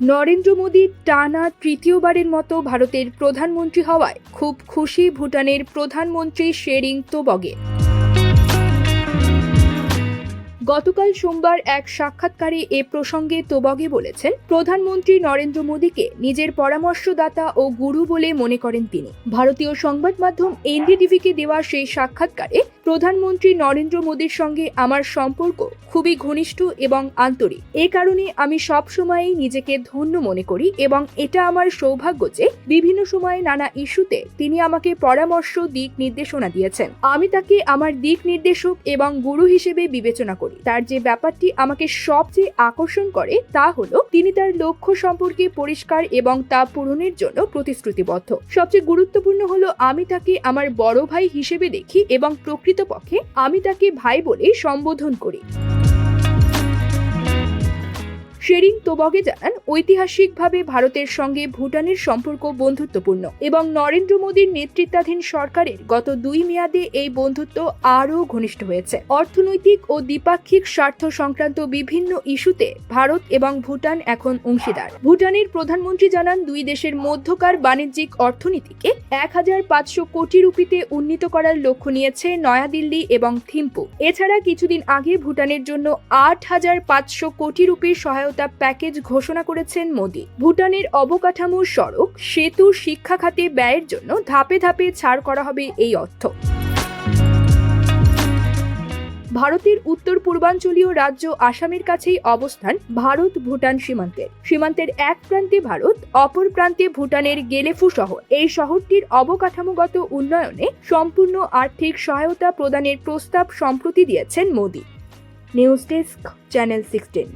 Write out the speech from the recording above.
নরেন্দ্র মোদী টানা তৃতীয়বারের মতো ভারতের প্রধানমন্ত্রী হওয়ায় খুব খুশি ভুটানের প্রধানমন্ত্রী শেরিং তোবগে। গতকাল সোমবার এক সাক্ষাৎকারে এ প্রসঙ্গে তোবগে বলেছেন, প্রধানমন্ত্রী নরেন্দ্র মোদীকে নিজের পরামর্শদাতা ও গুরু বলে মনে করেন তিনি। ভারতীয় সংবাদ মাধ্যম এনডিটিভিকে দেওয়া সেই সাক্ষাৎকারে প্রধানমন্ত্রী নরেন্দ্র মোদীর সঙ্গে আমার সম্পর্ক খুবই ঘনিষ্ঠ এবং আন্তরিক। এ কারণে আমি সব সময়ই নিজেকে ধন্য মনে করি এবং এটা আমার সৌভাগ্য যে বিভিন্ন সময়ে নানা ইস্যুতে তিনি আমাকে পরামর্শ, দিক নির্দেশনা দিয়েছেন। আমি তাকে আমার দিক নির্দেশক এবং গুরু হিসেবে বিবেচনা করি। তার যে ব্যাপারটি আমাকে সবচেয়ে আকর্ষণ করে তা হলো, তিনি তার লক্ষ্য সম্পর্কে পরিষ্কার এবং তা পূরণের জন্য প্রতিশ্রুতিবদ্ধ। সবচেয়ে গুরুত্বপূর্ণ হলো, আমি তাকে আমার বড় ভাই হিসেবে দেখি এবং প্রকৃতপক্ষে আমি তাকে ভাই বলে সম্বোধন করি। শেরিং তোবগে জানান, ঐতিহাসিকভাবে ভারতের সঙ্গে ভুটানের সম্পর্ক বন্ধুত্বপূর্ণ এবং নরেন্দ্র মোদীর নেতৃত্বাধীন সরকারের গত দুই মেয়াদে এই বন্ধুত্ব আরও ঘনিষ্ঠ হয়েছে। অর্থনৈতিক ও দ্বিপাক্ষিক স্বার্থ সংক্রান্ত বিভিন্ন ইস্যুতে ভারত এবং ভুটান এখন অংশীদার। ভুটানের প্রধানমন্ত্রী জানান, দুই দেশের মধ্যকার বাণিজ্যিক অর্থনীতিকে এক হাজার পাঁচশো কোটি রুপিতে উন্নীত করার লক্ষ্য নিয়েছে নয়াদিল্লি এবং থিম্পু। এছাড়া কিছুদিন আগে ভুটানের জন্য আট হাজার পাঁচশো কোটি রুপির সহায়তা প্যাকেজ ঘোষণা করেছেন মোদী। ভুটানের অবকাঠামো সড়ক, সেতু, শিক্ষা খাতে ব্যয়ের জন্য ধাপে ধাপে ছাড় করা হবে এই অর্থ। ভারতের উত্তর পূর্বাঞ্চলীয় রাজ্য আসামের কাছেই অবস্থান ভারত ভুটান সীমান্তের সীমান্তের এক প্রান্তে ভারত, অপর প্রান্তে ভুটানের গেলেফু শহর এই শহরটির অবকাঠামোগত উন্নয়নে সম্পূর্ণ আর্থিক সহায়তা প্রদানের প্রস্তাব সম্প্রতি দিয়েছেন Modi. News desk, channel sixteen.